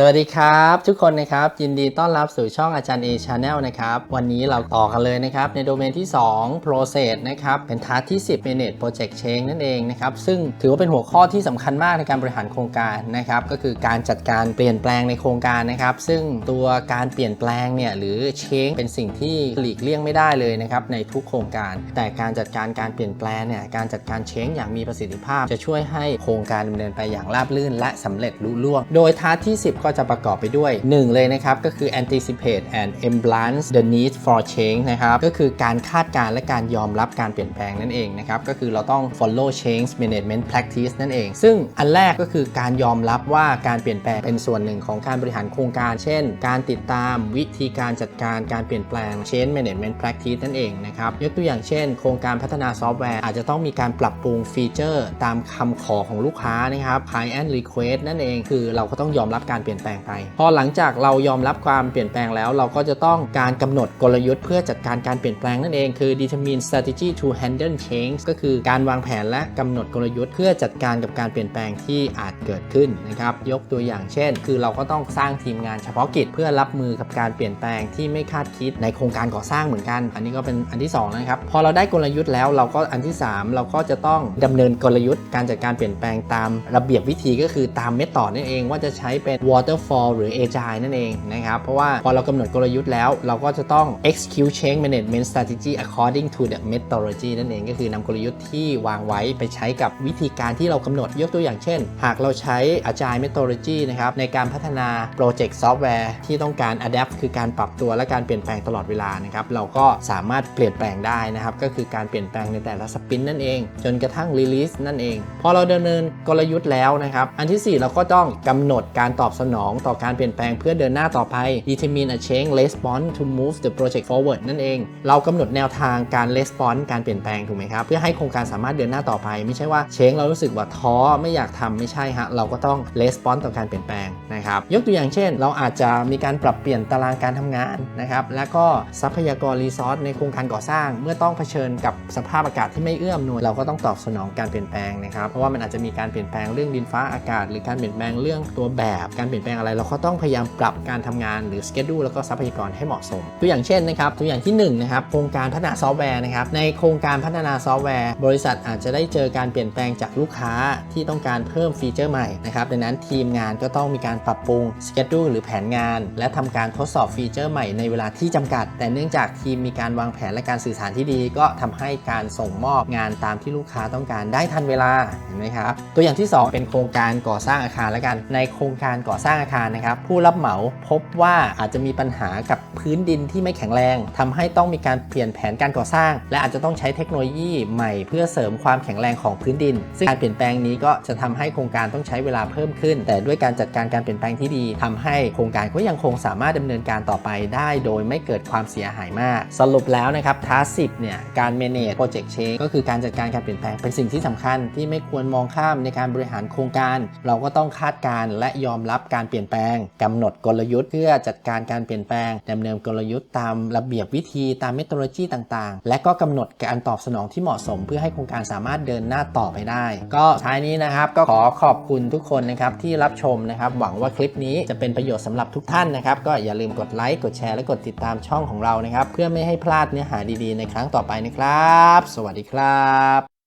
สวัสดีครับ ทุกคนนะครับยินดีต้อนรับสู่ช่องอาจารย์ A Channel นะครับวันนี้เราต่อกันเลยนะครับในโดเมนที่ 2 Process นะครับเป็นทาร์ที่ 10 Manage Project Change นั่นเองนะครับซึ่งถือว่าเป็นหัวข้อที่สำคัญมากในการบริหารโครงการนะครับก็คือการจัดการเปลี่ยนแปลงในโครงการนะครับซึ่งตัวการเปลี่ยนแปลงเนี่ยหรือ Change เป็นสิ่งที่หลีกเลี่ยงไม่ได้เลยนะครับในทุกโครงการ แต่การจัดการการเปลี่ยนแปลงเนี่ยการจัดการ Change อย่างมีประสิทธิภาพ จะช่วยให้โครงการดำเนินไปอย่างราบรื่น และสำเร็จลุล่วง โดยทาร์ที่ 10ก็จะประกอบไปด้วย 1 เลยนะครับ ก็คือ anticipate and embrace the need for change นะครับ ก็คือการคาดการณ์และการยอมรับการเปลี่ยนแปลงนั่นเองนะครับ ก็คือเราต้อง follow change management practice นั่นเอง ซึ่งอันแรกก็คือการยอมรับว่าการเปลี่ยนแปลงเป็นส่วนหนึ่งของการบริหารโครงการ เช่น การติดตามวิธีการจัดการการเปลี่ยนแปลง change management practice นั่นเองนะครับ ยกตัวอย่างเช่น โครงการพัฒนาซอฟต์แวร์อาจจะต้องมีการปรับปรุงฟีเจอร์ ตามคำขอของลูกค้านะครับ high end request นั่นเอง คือเราก็ต้องยอมรับการเปลี่ยนแปลงไป พอหลังจากเรายอมรับความเปลี่ยนแปลงแล้ว เราก็จะต้องการกำหนดกลยุทธ์เพื่อจัดการการเปลี่ยนแปลงนั่นเองคือ determine strategy to handle change ก็คือการวางแผนและกำหนดกลยุทธ์เพื่อจัดการกับการเปลี่ยนแปลงที่อาจเกิดขึ้นนะครับยกตัวอย่างเช่น คือเราก็ต้องสร้างทีมงานเฉพาะกิจ เพื่อรับมือกับการเปลี่ยนแปลงที่ไม่คาดคิดในโครงการก่อสร้างเหมือนกัน อันนี้ก็เป็นอันที่2นะครับพอเราได้กลยุทธ์แล้วเราก็อันที่ 3 เราก็จะต้องดำเนินกลยุทธ์การจัดการเปลี่ยนแปลงตามระเบียบวิธีก็คือตามเมธอดนั่นเองว่าจะใช้เป็น waterfall หรือ agile นั่นเองนะครับเพราะว่าพอเรากำหนดกลยุทธ์แล้ว เราก็จะต้อง execute change management strategy according to the methodology นั่นเองก็คือนำกลยุทธ์ที่วางไว้ไปใช้กับวิธีการที่เรากำหนดยกตัวอย่างเช่น หากเราใช้ agile methodology นะครับในการพัฒนาโปรเจกต์ซอฟต์แวร์ที่ต้องการ adapt คือการปรับตัวและการเปลี่ยนแปลงตลอดเวลานะครับเราก็สามารถเปลี่ยนแปลงได้นะครับก็คือการเปลี่ยนแปลงในแต่ละสปรินต์นั่นเอง จนกระทั่ง release นั่นเอง พอเราดำเนินกลยุทธ์แล้วนะครับอันที่ 4 เราก็ต้องกำหนดการตอบสนองต่อการเปลี่ยนแปลงเพื่อเดินหน้าต่อไป determine a change response to move the project forward นั่นเอง เรากำหนดแนวทางการ response การเปลี่ยนแปลงถูกไหมครับ เพื่อให้โครงการสามารถเดินหน้าต่อไป ไม่ใช่ว่าเชงเรารู้สึกว่าท้อไม่อยากทำไม่ใช่ฮะเราก็ต้อง response ต่อการเปลี่ยนแปลงนะครับยกตัวอย่างเช่น เราอาจจะมีการปรับเปลี่ยนตารางการทำงานนะครับแล้วก็ทรัพยากรรีซอสในโครงการก่อสร้าง เมื่อต้องเผชิญกับสภาพอากาศที่ไม่เอื้อมนวยเราก็ต้องตอบสนองการเปลี่ยนแปลงนะครับเพราะว่ามันอาจจะมีการเปลี่ยนแปลงเรื่องดินฟ้าอากาศ หรือการเปลี่ยนแปลงเรื่องตัวแบบการเปลี่ยนแปลงอะไรเราก็ต้องพยายามปรับการทำงานหรือสเกจดูแล้วก็ทรัพยากรให้เหมาะสม ตัวอย่างเช่นนะครับตัวอย่างที่1นงนะครับโครงการพัฒนาซอฟต์แวร์นะครับในโครงการพัฒนาซอฟต์แวร์ บริษัทอาจจะได้เจอการเปลี่ยนแปลงจากลูกค้าที่ต้องการเพิ่มฟีเจอร์ใหม่นะครับดังนั้นทีมงานก็ต้องมีการปรับปรุงสเกจดูหรือแผนงาน และทำการทดสอบฟีเจอร์ใหม่ในเวลาที่จำกัด แต่เนื่องจากทีมมีการวางแผนและการสื่อสารที่ดี ก็ทำให้การส่งมอบงานตามที่ลูกค้าต้องการได้ทันเวลาเห็นไหมครับตัวอย่างที่ 2 เป็นโครงการก่อสร้างอาคารแล้วกันในโครงการก่อสร้างอาคารนะครับ ผู้รับเหมาพบว่าอาจจะมีปัญหากับพื้นดินที่ไม่แข็งแรงทำให้ต้องมีการเปลี่ยนแผนการก่อสร้าง และอาจจะต้องใช้เทคโนโลยีใหม่เพื่อเสริมความแข็งแรงของพื้นดิน ซึ่งการเปลี่ยนแปลงนี้ก็จะทำให้โครงการต้องใช้เวลาเพิ่มขึ้น แต่ด้วยการจัดการการเปลี่ยนแปลงที่ดีทำให้โครงการก็ยังคงสามารถดำเนินการต่อไปได้ โดยไม่เกิดความเสียหายมาก สรุปแล้วนะครับทัสสิบเนี่ยการ manage project change ก็คือการจัดการการเปลี่ยนแปลงเป็นสิ่งที่สำคัญที่ไม่ควรมองข้ามในการบริหารโครงการ เราก็ต้องคาดการณ์และยอมรับการการเปลี่ยนแปลงกำหนดกลยุทธ์เพื่อจัดการการเปลี่ยนแปลงดำเนินกลยุทธ์ตามระเบียบวิธีตามเมท o โลจีต่างๆ และก็กำหนดการตอบสนองที่เหมาะสม เพื่อให้โครงการสามารถเดินหน้าต่อไปได้ ก็ท้ายนี้นะครับก็ขอขอบคุณทุกคนนะครับที่รับชมนะครับหวังว่าคลิปนี้จะเป็นประโยชน์สำหรับทุกท่านนะครับก็อย่าลืมกดไลค์กดแชร์และกดติดตามช่องของเรานะครับเพื่อไม่ให้พลาดเนื้อหาดีๆ ในครั้งต่อไปนะครับ สวัสดีครับ